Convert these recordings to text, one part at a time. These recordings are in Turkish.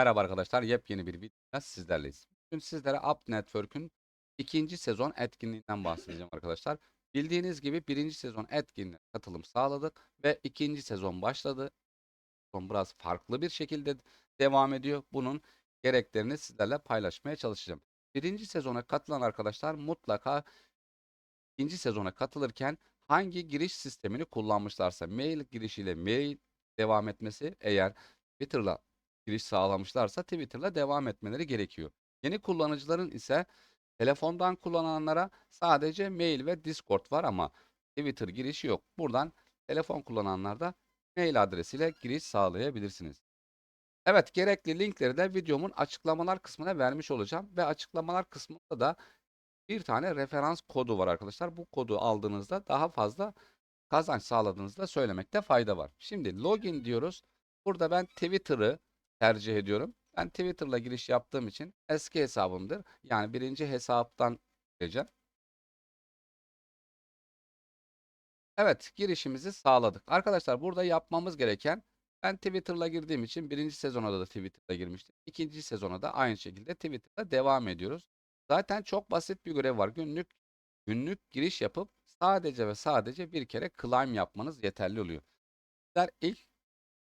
Merhaba arkadaşlar, yepyeni bir videoda sizlerleyiz. Bugün sizlere Up Network'ün ikinci sezon etkinliğinden bahsedeceğim arkadaşlar. Bildiğiniz gibi birinci sezon etkinliğine katılım sağladık ve ikinci sezon başladı. Sezon biraz farklı bir şekilde devam ediyor. Bunun gereklerini sizlerle paylaşmaya çalışacağım. Birinci sezona katılan arkadaşlar mutlaka ikinci sezona katılırken hangi giriş sistemini kullanmışlarsa mail girişiyle mail devam etmesi eğer Twitter'la giriş sağlamışlarsa Twitter'la devam etmeleri gerekiyor. Yeni kullanıcıların ise telefondan kullananlara sadece mail ve Discord var ama Twitter girişi yok. Buradan telefon kullananlar da mail adresiyle giriş sağlayabilirsiniz. Evet, gerekli linkleri de videomun açıklamalar kısmına vermiş olacağım ve açıklamalar kısmında da bir tane referans kodu var arkadaşlar. Bu kodu aldığınızda daha fazla kazanç sağladığınızda söylemekte fayda var. Şimdi login diyoruz. Burada ben Twitter'ı tercih ediyorum. Ben Twitter'la giriş yaptığım için eski hesabımdır. Yani birinci hesaptan gireceğim. Evet, girişimizi sağladık. Arkadaşlar burada yapmamız gereken ben Twitter'la girdiğim için birinci sezona da Twitter'la girmiştim. İkinci sezona da aynı şekilde Twitter'la devam ediyoruz. Zaten çok basit bir görev var. Günlük günlük giriş yapıp sadece ve sadece bir kere climb yapmanız yeterli oluyor. Sizler ilk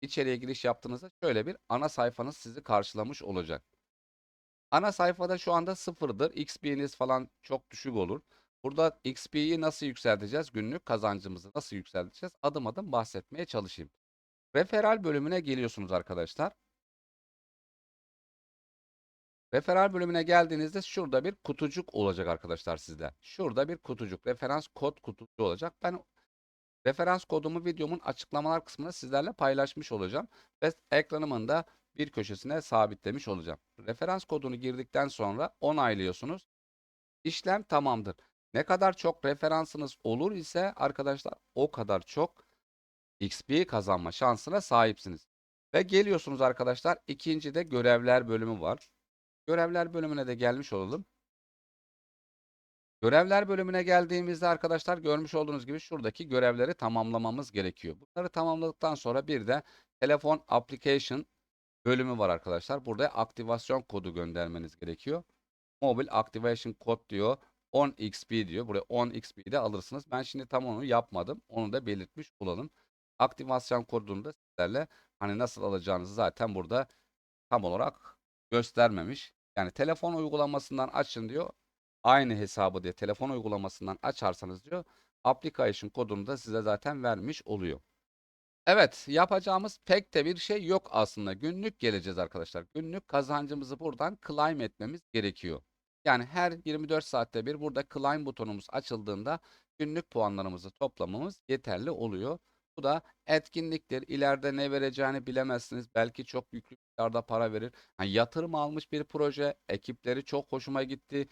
içeriye giriş yaptığınızda şöyle bir ana sayfanız sizi karşılamış olacak. Ana sayfada şu anda sıfırdır. XP'niz falan çok düşük olur. Burada XP'yi nasıl yükselteceğiz? Günlük kazancımızı nasıl yükselteceğiz? Adım adım bahsetmeye çalışayım. Referal bölümüne geliyorsunuz arkadaşlar. Referal bölümüne geldiğinizde şurada bir kutucuk olacak arkadaşlar sizde. Şurada bir kutucuk, referans kod kutucuğu olacak. Ben referans kodumu videomun açıklamalar kısmında sizlerle paylaşmış olacağım. Ve ekranımın da bir köşesine sabitlemiş olacağım. Referans kodunu girdikten sonra onaylıyorsunuz. İşlem tamamdır. Ne kadar çok referansınız olur ise arkadaşlar o kadar çok XP kazanma şansına sahipsiniz. Ve geliyorsunuz arkadaşlar ikinci de görevler bölümü var. Görevler bölümüne de gelmiş olalım. Görevler bölümüne geldiğimizde arkadaşlar görmüş olduğunuz gibi şuradaki görevleri tamamlamamız gerekiyor. Bunları tamamladıktan sonra bir de telefon application bölümü var arkadaşlar. Burada aktivasyon kodu göndermeniz gerekiyor. Mobile activation code diyor. 10 XP diyor. Buraya 10 XP de alırsınız. Ben şimdi tam onu yapmadım. Onu da belirtmiş olalım. Aktivasyon kodunu da sizlerle hani nasıl alacağınızı zaten burada tam olarak göstermemiş. Yani telefon uygulamasından açın diyor. Aynı hesabı diye telefon uygulamasından açarsanız diyor. Application kodunu da size zaten vermiş oluyor. Evet, yapacağımız pek de bir şey yok aslında. Günlük geleceğiz arkadaşlar. Günlük kazancımızı buradan claim etmemiz gerekiyor. Yani her 24 saatte bir burada claim butonumuz açıldığında günlük puanlarımızı toplamamız yeterli oluyor. Bu da etkinliktir. İleride ne vereceğini bilemezsiniz. Belki çok yüklü miktarda para verir. Yani yatırım almış bir proje. Ekipleri çok hoşuma gitti.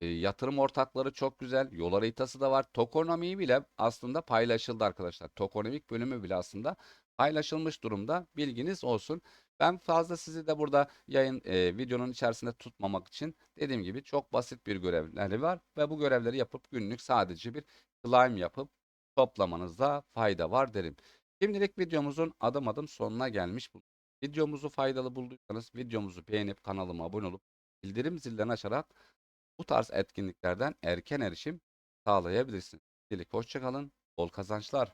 E, yatırım ortakları çok güzel. Yol haritası da var. Tokonomiyi bile aslında paylaşıldı arkadaşlar. Tokonomik bölümü bile aslında paylaşılmış durumda. Bilginiz olsun. Ben fazla sizi de burada yayın e, videonun içerisinde tutmamak için dediğim gibi çok basit bir görevleri var ve bu görevleri yapıp günlük sadece bir climb yapıp toplamanızda fayda var derim. Şimdilik videomuzun adım adım sonuna gelmiş. Videomuzu faydalı bulduysanız videomuzu beğenip kanalıma abone olup bildirim zillerini açarak bu tarz etkinliklerden erken erişim sağlayabilirsiniz. Şimdilik hoşçakalın, bol kazançlar.